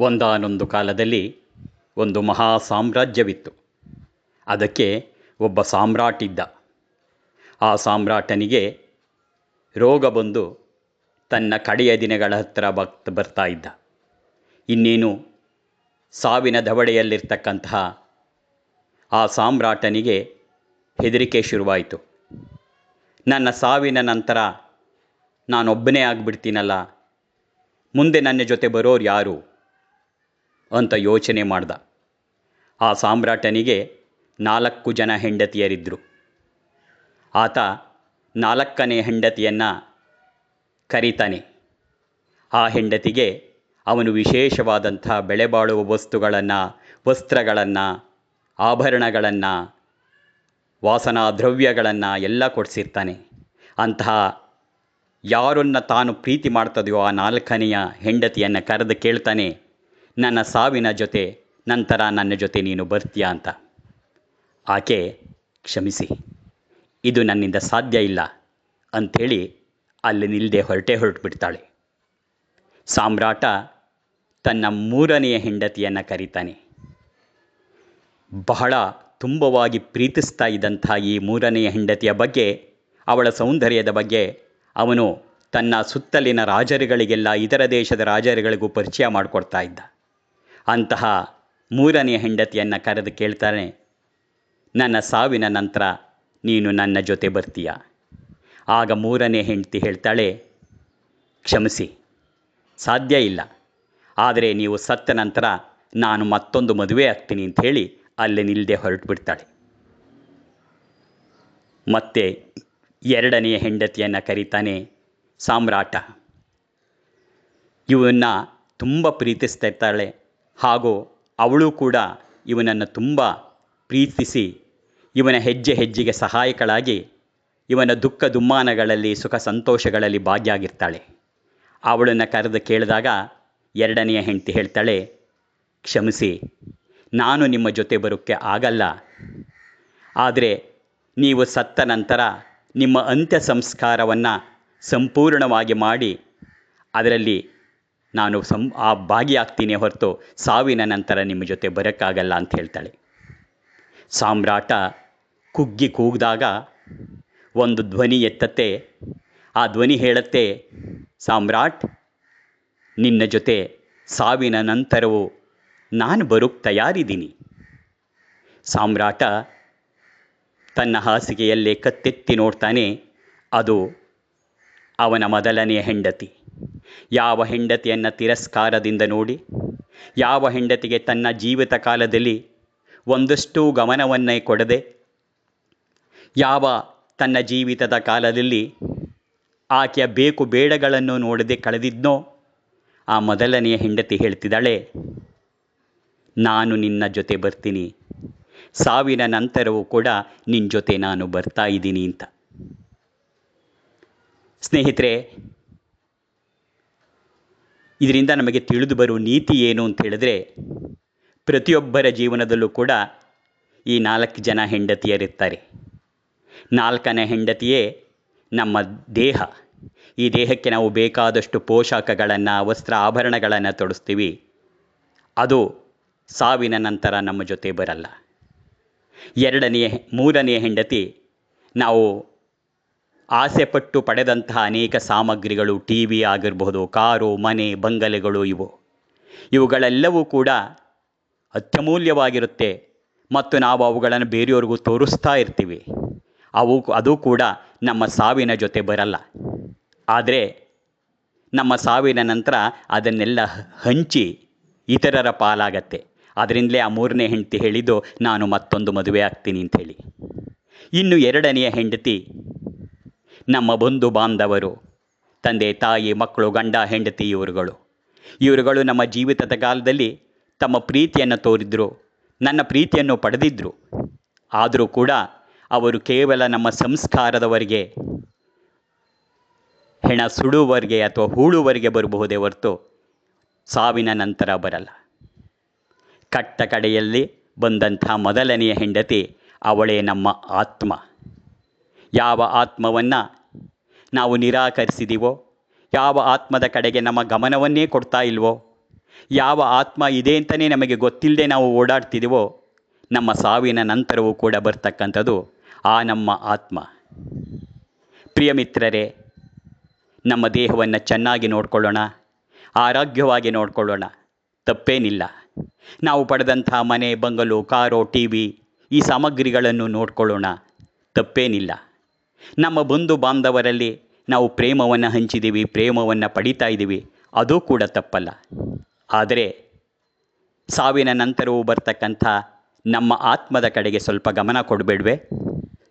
ಒಂದಾನೊಂದು ಕಾಲದಲ್ಲಿ ಒಂದು ಮಹಾ ಸಾಮ್ರಾಜ್ಯವಿತ್ತು ಅದಕ್ಕೆ ಒಬ್ಬ ಸಾಮ್ರಾಟಿದ್ದ ಆ ಸಾಮ್ರಾಟನಿಗೆ ರೋಗ ಬಂದು ತನ್ನ ಕಡೆಯ ದಿನಗಳ ಹತ್ತಿರ ಬಕ್ತ ಬರ್ತಾ ಇದ್ದ. ಇನ್ನೇನು ಸಾವಿನ ದವಡೆಯಲ್ಲಿರ್ತಕ್ಕಂತಹ ಆ ಸಾಮ್ರಾಟನಿಗೆ ಹೆದರಿಕೆ ಶುರುವಾಯಿತು. ನನ್ನ ಸಾವಿನ ನಂತರ ನಾನೊಬ್ಬನೇ ಆಗಿಬಿಡ್ತೀನಲ್ಲ. ಮುಂದೆ ನನ್ನ ಜೊತೆ ಬರೋರು ಯಾರು? ಅಂತ ಯೋಚನೆ ಮಾಡ್ದ. ಆ ಸಾಮ್ರಾಟನಿಗೆ ನಾಲ್ಕು ಜನ ಹೆಂಡತಿಯರಿದ್ದರು ಆತ ನಾಲ್ಕನೇ ಹೆಂಡತಿಯನ್ನು ಕರೀತಾನೆ. ಆ ಹೆಂಡತಿಗೆ ಅವನು ವಿಶೇಷವಾದಂಥ ಬೆಲೆಬಾಳುವ ವಸ್ತುಗಳನ್ನು, ವಸ್ತ್ರಗಳನ್ನು, ಆಭರಣಗಳನ್ನು, ವಾಸನಾ ದ್ರವ್ಯಗಳನ್ನು ಎಲ್ಲ ಕೊಡಿಸಿರ್ತಾನೆ. ಅಂತಹ ಯಾರನ್ನು ತಾನು ಪ್ರೀತಿ ಮಾಡ್ತದೆಯೋ ಆ ನಾಲ್ಕನೆಯ ಹೆಂಡತಿಯನ್ನು ಕರೆದು ಕೇಳ್ತಾನೆ ನನ್ನ ಸಾವಿನ ಜೊತೆ, ನಂತರ ನನ್ನ ಜೊತೆ ನೀನು ಬರ್ತೀಯಾ ಅಂತ. ಆಕೆ, ಕ್ಷಮಿಸಿ. ಇದು ನನ್ನಿಂದ ಸಾಧ್ಯ ಇಲ್ಲ ಅಂಥೇಳಿ ಅಲ್ಲಿ ನಿಲ್ಲದೆ ಹೊರಟೇ ಹೊರಟು ಬಿಡ್ತಾಳೆ ಸಾಮ್ರಾಟ ತನ್ನ ಮೂರನೆಯ ಹೆಂಡತಿಯನ್ನು ಕರೀತಾನೆ. ಬಹಳ ತುಂಬವಾಗಿ ಪ್ರೀತಿಸ್ತಾ ಇದ್ದಂಥ ಈ ಮೂರನೆಯ ಹೆಂಡತಿಯ ಬಗ್ಗೆ, ಅವಳ ಸೌಂದರ್ಯದ ಬಗ್ಗೆ ಅವನು ತನ್ನ ಸುತ್ತಲಿನ ರಾಜರುಗಳಿಗೆಲ್ಲ, ಇತರ ದೇಶದ ರಾಜರುಗಳಿಗೂ ಪರಿಚಯ ಮಾಡಿಕೊಡ್ತಾ ಇದ್ದ. ಅಂತಹ ಮೂರನೆಯ ಹೆಂಡತಿಯನ್ನು ಕರೆದು ಕೇಳ್ತಾನೆ, ನನ್ನ ಸಾವಿನ ನಂತರ ನೀನು ನನ್ನ ಜೊತೆ ಬರ್ತೀಯ? ಆಗ ಮೂರನೇ ಹೆಂಡತಿ ಹೇಳ್ತಾಳೆ, ಕ್ಷಮಿಸಿ, ಸಾಧ್ಯ ಇಲ್ಲ. ಆದರೆ ನೀವು ಸತ್ತ ನಂತರ ನಾನು ಮತ್ತೊಂದು ಮದುವೆ ಆಗ್ತೀನಿ ಅಂಥೇಳಿ ಅಲ್ಲಿ ನಿಲ್ಲದೆ ಹೊರಟು ಬಿಡ್ತಾಳೆ ಮತ್ತೆ ಎರಡನೆಯ ಹೆಂಡತಿಯನ್ನು ಕರೀತಾನೆ, ಸಾಮ್ರಾಟ, ಇವನ್ನ ತುಂಬ ಪ್ರೀತಿಸ್ತಾ ಇರ್ತಾಳೆ. ಹಾಗೂ ಅವಳು ಕೂಡ ಇವನನ್ನು ತುಂಬ ಪ್ರೀತಿಸಿ, ಇವನ ಹೆಜ್ಜೆ ಹೆಜ್ಜೆಗೆ ಸಹಾಯಕಳಾಗಿ ಇವನ ದುಃಖ ದುಮ್ಮಾನಗಳಲ್ಲಿ, ಸುಖ ಸಂತೋಷಗಳಲ್ಲಿ ಭಾಗಿಯಾಗಿರ್ತಾಳೆ. ಅವಳನ್ನು ಕರೆದು ಕೇಳಿದಾಗ ಎರಡನೆಯ ಹೆಂಡತಿ ಹೇಳ್ತಾಳೆ, ಕ್ಷಮಿಸಿ, ನಾನು ನಿಮ್ಮ ಜೊತೆ ಬರೋಕ್ಕೆ ಆಗಲ್ಲ. ಆದರೆ ನೀವು ಸತ್ತ ನಂತರ ನಿಮ್ಮ ಅಂತ್ಯ ಸಂಸ್ಕಾರವನ್ನು ಸಂಪೂರ್ಣವಾಗಿ ಮಾಡಿ, ಅದರಲ್ಲಿ ನಾನು ಸಂ, ಆ ಭಾಗಿಯಾಗ್ತೀನಿ ಹೊರತು ಸಾವಿನ ನಂತರ ನಿಮ್ಮ ಜೊತೆ ಬರೋಕ್ಕಾಗಲ್ಲ ಅಂತ ಹೇಳ್ತಾಳೆ. ಸಾಮ್ರಾಟ ಕುಗ್ಗಿ ಕೂಗಿದಾಗ ಒಂದು ಧ್ವನಿ ಎತ್ತತ್ತೆ. ಆ ಧ್ವನಿ ಹೇಳತ್ತೆ, ಸಾಮ್ರಾಟ್, ನಿನ್ನ ಜೊತೆ ಸಾವಿನ ನಂತರವೂ ನಾನು ಬರೋಕ್ಕೆ ತಯಾರಿದ್ದೀನಿ. ಸಾಮ್ರಾಟ ತನ್ನ ಹಾಸಿಗೆಯಲ್ಲೇ ಕತ್ತೆತ್ತಿ ನೋಡ್ತಾನೆ, ಅದು ಅವನ ಮೊದಲನೆಯ ಹೆಂಡತಿ. ಯಾವ ಹೆಂಡತಿಯನ್ನು ತಿರಸ್ಕಾರದಿಂದ ನೋಡಿ, ಯಾವ ಹೆಂಡತಿಗೆ ತನ್ನ ಜೀವಿತ ಕಾಲದಲ್ಲಿ ಒಂದಷ್ಟು ಗಮನವನ್ನೇ ಕೊಡದೆ, ಯಾವ ತನ್ನ ಜೀವಿತದ ಕಾಲದಲ್ಲಿ ಆಕೆಯ ಬೇಕು ಬೇಡಗಳನ್ನು ನೋಡದೆ ಕಳೆದಿದ್ನೋ, ಆ ಮೊದಲನೆಯ ಹೆಂಡತಿ ಹೇಳ್ತಿದ್ದಾಳೆ, ನಾನು ನಿನ್ನ ಜೊತೆ ಬರ್ತೀನಿ. ಸಾವಿನ ನಂತರವೂ ಕೂಡ ನಿನ್ನ ಜೊತೆ ನಾನು ಬರ್ತಾ ಇದ್ದೀನಿ ಅಂತ. ಸ್ನೇಹಿತರೆ ಇದರಿಂದ ನಮಗೆ ತಿಳಿದು ಬರುವ ನೀತಿ ಏನು ಅಂತ ಹೇಳಿದ್ರೆ, ಪ್ರತಿಯೊಬ್ಬರ ಜೀವನದಲ್ಲೂ ಕೂಡ ಈ ನಾಲ್ಕು ಜನ ಹೆಂಡತಿಯರಿರ್ತಾರೆ. ನಾಲ್ಕನೇ ಹೆಂಡತಿಯೇ ನಮ್ಮ ದೇಹ. ಈ ದೇಹಕ್ಕೆ ನಾವು ಬೇಕಾದಷ್ಟು ಪೋಷಾಕಗಳನ್ನು, ವಸ್ತ್ರ ಆಭರಣಗಳನ್ನು ತೊಡಿಸ್ತೀವಿ. ಅದು ಸಾವಿನ ನಂತರ ನಮ್ಮ ಜೊತೆ ಬರಲ್ಲ. ಎರಡನೆಯ, ಮೂರನೆಯ ಹೆಂಡತಿ ನಾವು ಆಸೆಪಟ್ಟು ಪಡೆದಂತಹ ಅನೇಕ ಸಾಮಗ್ರಿಗಳು ಟಿ ವಿ ಆಗಿರಬಹುದು, ಕಾರು, ಮನೆ, ಬಂಗಲೆಗಳು ಇವು. ಇವುಗಳೆಲ್ಲವೂ ಕೂಡ ಅತ್ಯಮೂಲ್ಯವಾಗಿರುತ್ತೆ ಮತ್ತು ನಾವು ಅವುಗಳನ್ನು ಬೇರೆಯವ್ರಿಗೂ ತೋರಿಸ್ತಾ ಇರ್ತೀವಿ. ಅವು ಅದು ಕೂಡ ನಮ್ಮ ಸಾವಿನ ಜೊತೆ ಬರಲ್ಲ. ಆದರೆ ನಮ್ಮ ಸಾವಿನ ನಂತರ ಅದನ್ನೆಲ್ಲ ಹಂಚಿ ಇತರರ ಪಾಲಾಗತ್ತೆ. ಅದರಿಂದಲೇ ಆ ಮೂರನೇ ಹೆಂಡತಿ ಹೇಳಿದ್ದು, ನಾನು ಮತ್ತೊಂದು ಮದುವೆ ಆಗ್ತೀನಿ ಅಂಥೇಳಿ ಇನ್ನು ಎರಡನೆಯ ಹೆಂಡತಿ ನಮ್ಮ ಬಂಧು ಬಾಂಧವರು, ತಂದೆ, ತಾಯಿ, ಮಕ್ಕಳು, ಗಂಡ, ಹೆಂಡತಿ, ಇವರುಗಳು. ಇವರುಗಳು ನಮ್ಮ ಜೀವಿತದ ಕಾಲದಲ್ಲಿ ತಮ್ಮ ಪ್ರೀತಿಯನ್ನು ತೋರಿದ್ರು, ನನ್ನ ಪ್ರೀತಿಯನ್ನು ಪಡೆದಿದ್ದರು ಆದರೂ ಕೂಡ ಅವರು ಕೇವಲ ನಮ್ಮ ಸಂಸ್ಕಾರದವರೆಗೆ, ಹೆಣ ಸುಡುವರೆಗೆ ಅಥವಾ ಹೂಳುವರೆಗೆ ಬರಬಹುದೇ ಹೊರತು ಸಾವಿನ ನಂತರ ಬರಲ್ಲ. ಕಟ್ಟ ಕಡೆಯಲ್ಲಿ ಬಂದಂಥ ಮೊದಲನೆಯ ಹೆಂಡತಿ ಅವಳೇ ನಮ್ಮ ಆತ್ಮ. ಯಾವ ಆತ್ಮವನ್ನು ನಾವು ನಿರಾಕರಿಸಿದೀವೋ? ಯಾವ ಆತ್ಮದ ಕಡೆಗೆ ನಮ್ಮ ಗಮನವನ್ನೇ ಕೊಡ್ತಾ ಇಲ್ವೋ? ಯಾವ ಆತ್ಮ ಇದೆ ಅಂತಲೇ ನಮಗೆ ಗೊತ್ತಿಲ್ಲದೆ ನಾವು ಓಡಾಡ್ತಿದ್ದೀವೋ ನಮ್ಮ ಸಾವಿನ ನಂತರವೂ ಕೂಡ ಬರ್ತಕ್ಕಂಥದ್ದು ಆ ನಮ್ಮ ಆತ್ಮ. ಪ್ರಿಯ ಮಿತ್ರರೇ, ನಮ್ಮ ದೇಹವನ್ನು ಚೆನ್ನಾಗಿ ನೋಡಿಕೊಳ್ಳೋಣ, ಆರೋಗ್ಯವಾಗಿ ನೋಡಿಕೊಳ್ಳೋಣ, ತಪ್ಪೇನಿಲ್ಲ. ನಾವು ಪಡೆದಂಥ ಮನೆ, ಬಂಗಲು, ಕಾರೋ, ಟಿ ವಿ ಈ ಸಾಮಗ್ರಿಗಳನ್ನು ನೋಡಿಕೊಳ್ಳೋಣ, ತಪ್ಪೇನಿಲ್ಲ. ನಮ್ಮ ಬಂಧು ಬಾಂಧವರಲ್ಲಿ ನಾವು ಪ್ರೇಮವನ್ನು ಹಂಚಿದ್ದೀವಿ ಪ್ರೇಮವನ್ನು ಪಡಿತಾ ಇದ್ದೀವಿ ಅದು ಕೂಡ ತಪ್ಪಲ್ಲ. ಆದರೆ ಸಾವಿನ ನಂತರವೂ ಬರ್ತಕ್ಕಂಥ ನಮ್ಮ ಆತ್ಮದ ಕಡೆಗೆ ಸ್ವಲ್ಪ ಗಮನ ಕೊಡಬೇಡ್ವೆ.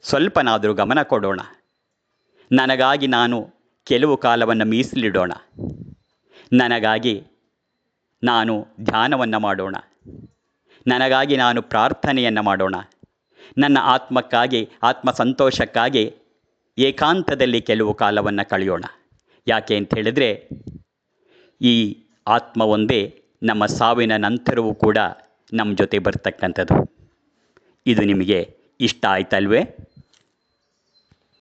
ಸ್ವಲ್ಪನಾದರೂ ಗಮನ ಕೊಡೋಣ. ನನಗಾಗಿ ನಾನು ಕೆಲವು ಕಾಲವನ್ನು ಮೀಸಲಿಡೋಣ. ನನಗಾಗಿ ನಾನು ಧ್ಯಾನವನ್ನು ಮಾಡೋಣ. ನನಗಾಗಿ ನಾನು ಪ್ರಾರ್ಥನೆಯನ್ನು ಮಾಡೋಣ. ನನ್ನ ಆತ್ಮಕ್ಕಾಗಿ ಆತ್ಮ ಸಂತೋಷಕ್ಕಾಗಿ ಏಕಾಂತದಲ್ಲಿ ಕೆಲವು ಕಾಲವನ್ನು ಕಳೆಯೋಣ. ಯಾಕೆ ಅಂತ ಹೇಳಿದ್ರೆ, ಈ ಆತ್ಮ ಒಂದೇ ನಮ್ಮ ಸಾವಿನ ನಂತರವೂ ಕೂಡ ನಮ್ಮ ಜೊತೆ ಬರ್ತಕ್ಕಂಥದ್ದು. ಇದು ನಿಮಗೆ ಇಷ್ಟ ಆಯ್ತಲ್ವೇ?